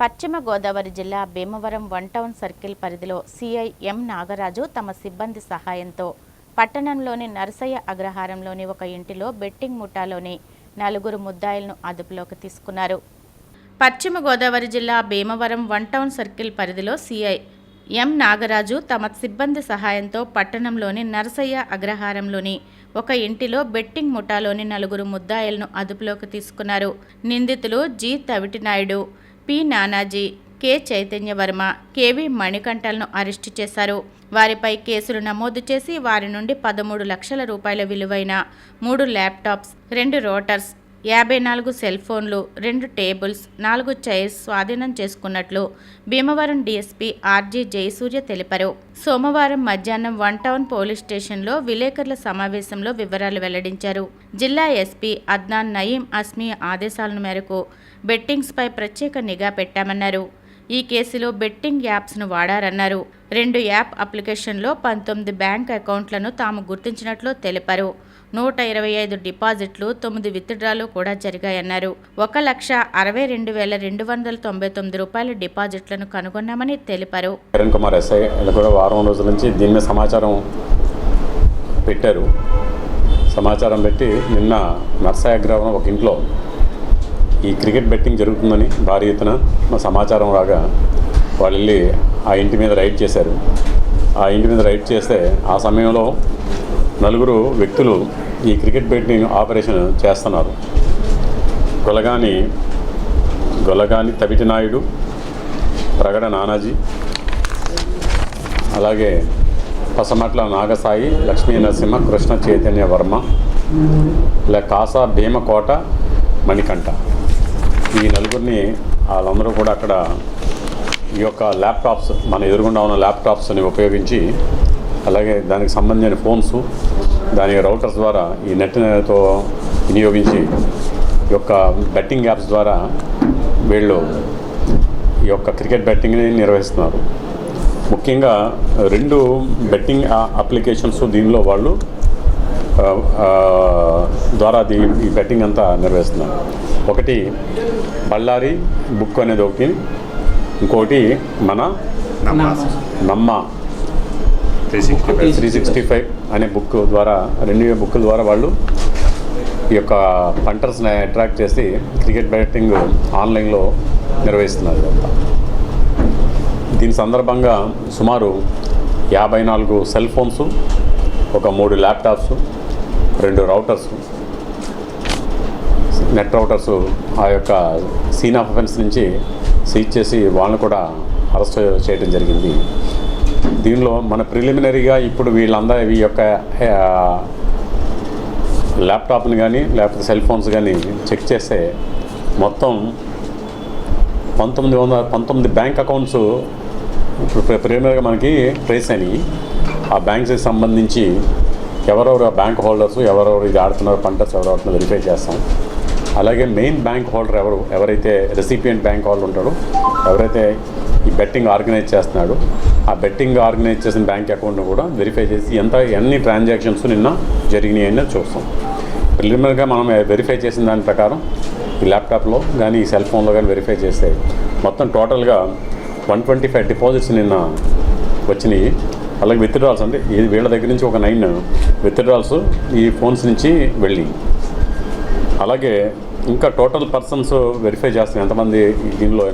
పశ్చిమ గోదావరి జిల్లా Bhimavaram one town circle పరిధిలో సిఐ ఎం నాగరాజు తమ సిబ్బంది సహాయంతో పట్టణంలోని నరసయ్య అగ్రహారంలోని ఒక ఇంటిలో బెట్టింగ్ ముఠాలోని నలుగురు ముద్దాయిలను అదుపులోకి తీసుకున్నారు. పశ్చిమ గోదావరి జిల్లా భీమవరం వన్ టౌన్ సర్కిల్ పరిధిలో సిఐ ఎం నాగరాజు తమ సిబ్బంది సహాయంతో పట్టణంలోని నరసయ్య అగ్రహారంలోని ఒక ఇంటిలో బెట్టింగ్ ముఠాలోని నలుగురు ముద్దాయిలను అదుపులోకి తీసుకున్నారు. నిందితులు G. Tavitinaidu P Nanaji K Chaitanyavarma KV మణికంఠలను arrest చేశారు. వారిపై కేసులు నమోదు చేసి వారి నుండి పదమూడు లక్షల రూపాయల విలువైన మూడు ల్యాప్టాప్స్ రెండు రోటర్స్ యాభై నాలుగు సెల్ ఫోన్లు రెండు టేబుల్స్ నాలుగు చైర్స్ స్వాధీనం చేసుకున్నట్లు భీమవరం డీఎస్పీ ఆర్జీ జయసూర్య తెలిపారు. సోమవారం మధ్యాహ్నం వన్ టౌన్ పోలీస్ స్టేషన్లో విలేకరుల సమావేశంలో వివరాలు వెల్లడించారు. జిల్లా ఎస్పీ అద్నాన్ నయీం అస్మీ ఆదేశాల మేరకు బెట్టింగ్స్పై ప్రత్యేక నిఘా పెట్టామన్నారు. ఈ కేసులో బెట్టింగ్ యాప్స్ను వాడారన్నారు. రెండు యాప్ అప్లికేషన్లో పంతొమ్మిది బ్యాంక్ అకౌంట్లను తాము గుర్తించినట్లు తెలిపారు. నూట ఇరవై ఐదు డిపాజిట్లు తొమ్మిది విత్డ్రాలు కూడా జరిగాయన్నారు. ఒక లక్ష అరవై రెండు వేల రెండు వందల తొంభై తొమ్మిది రూపాయల డిపాజిట్లను కనుగొన్నామని తెలిపారు. కిరణ్ కుమార్ ఎస్ఐ కూడా వారం రోజుల నుంచి దీని మీద సమాచారం పెట్టారు. సమాచారం పెట్టి నిన్న నర్సాయగ్రహం ఒక ఇంట్లో ఈ క్రికెట్ బెట్టింగ్ జరుగుతుందని భారీ ఎత్తున మా సమాచారం రాగా వాళ్ళు వెళ్ళి ఆ ఇంటి మీద రైడ్ చేశారు. ఆ ఇంటి మీద రైడ్ చేస్తే ఆ సమయంలో నలుగురు వ్యక్తులు ఈ క్రికెట్ బెట్టింగ్ ఆపరేషన్ చేస్తున్నారు. గొలగాని గొలగాని తవిటి నాయుడు ప్రగడ నానాజీ అలాగే పసమట్ల నాగసాయి లక్ష్మీ నరసింహ కృష్ణ చైతన్య వర్మ ఇలా కాసా భీమకోట మణికంఠ. ఈ నలుగురిని వాళ్ళందరూ కూడా అక్కడ ఈ యొక్క ల్యాప్టాప్స్ మన ఎదురుగుండా ఉన్న ల్యాప్టాప్స్ని ఉపయోగించి అలాగే దానికి సంబంధించిన ఫోన్స్ దాని రౌటర్స్ ద్వారా ఈ నెట్తో వినియోగించి ఈ యొక్క బెట్టింగ్ యాప్స్ ద్వారా వీళ్ళు ఈ యొక్క క్రికెట్ బెట్టింగ్ని నిర్వహిస్తున్నారు. ముఖ్యంగా రెండు బెట్టింగ్ అప్లికేషన్స్ దీనిలో వాళ్ళు ద్వారా ఈ బెట్టింగ్ అంతా నిర్వహిస్తున్నారు ఒకటి బళ్ళారి బుక్ అనేది ఒకటి ఇంకోటి మన నమ్మ three sixty five three sixty five అనే బుక్ ద్వారా రెండు బుక్కుల ద్వారా వాళ్ళు ఈ యొక్క పంటర్స్ని అట్రాక్ట్ చేసి క్రికెట్ బ్యాటింగ్ ఆన్లైన్లో నిర్వహిస్తున్నారు. ఇదంతా దీని సందర్భంగా సుమారు యాభై నాలుగు సెల్ ఫోన్స్ ఒక మూడు ల్యాప్టాప్స్ రెండు రౌటర్స్. నెట్ రౌటర్స్ ఆ యొక్క సీన్ ఆఫ్ అఫెన్స్ నుంచి సీజ్ చేసి వాళ్ళని కూడా అరెస్ట్ చేయడం జరిగింది. దీనిలో మన ప్రిలిమినరీగా ఇప్పుడు వీళ్ళందరూ ఈ యొక్క ల్యాప్టాప్ని కానీ లేకపోతే సెల్ ఫోన్స్ కానీ చెక్ చేస్తే మొత్తం పంతొమ్మిది వందల పంతొమ్మిది బ్యాంక్ అకౌంట్స్ ఇప్పుడు ప్రిలిమినరీగా మనకి ట్రేస్ అయినాయి. ఆ బ్యాంక్స్కి సంబంధించి ఎవరెవరు ఆ బ్యాంక్ హోల్డర్స్ ఎవరెవరు ఇది ఆడుతున్నారు పంటస్ ఎవరు ఆడుతున్నారు వెరిఫై చేస్తాం. అలాగే మెయిన్ బ్యాంక్ హోల్డర్ ఎవరు ఎవరైతే రెసిపియంట్ బ్యాంక్ హోల్డర్ ఉంటాడో ఎవరైతే ఈ బెట్టింగ్ ఆర్గనైజ్ చేస్తున్నాడో ఆ బెట్టింగ్ ఆర్గనైజ్ చేసిన బ్యాంక్ అకౌంట్ను కూడా వెరిఫై చేసి ఎంత ఎన్ని ట్రాన్సాక్షన్స్ నిన్న జరిగినాయి చూస్తాం. ప్రిలిమినరీగా మనం వెరిఫై చేసిన దాని ప్రకారం ఈ ల్యాప్టాప్లో కానీ ఈ సెల్ ఫోన్లో కానీ వెరిఫై చేస్తే మొత్తం టోటల్గా వన్ ట్వంటీ ఫైవ్ డిపాజిట్స్ నిన్న వచ్చినాయి. అలాగే విత్డ్రాల్స్ అంటే ఇది వీళ్ళ దగ్గర నుంచి ఒక నైన్ విత్డ్రాల్స్ ఈ ఫోన్స్ నుంచి వెళ్ళి. అలాగే ఇంకా టోటల్ పర్సన్స్ వెరిఫై చేస్తాం ఎంతమంది దీనిలో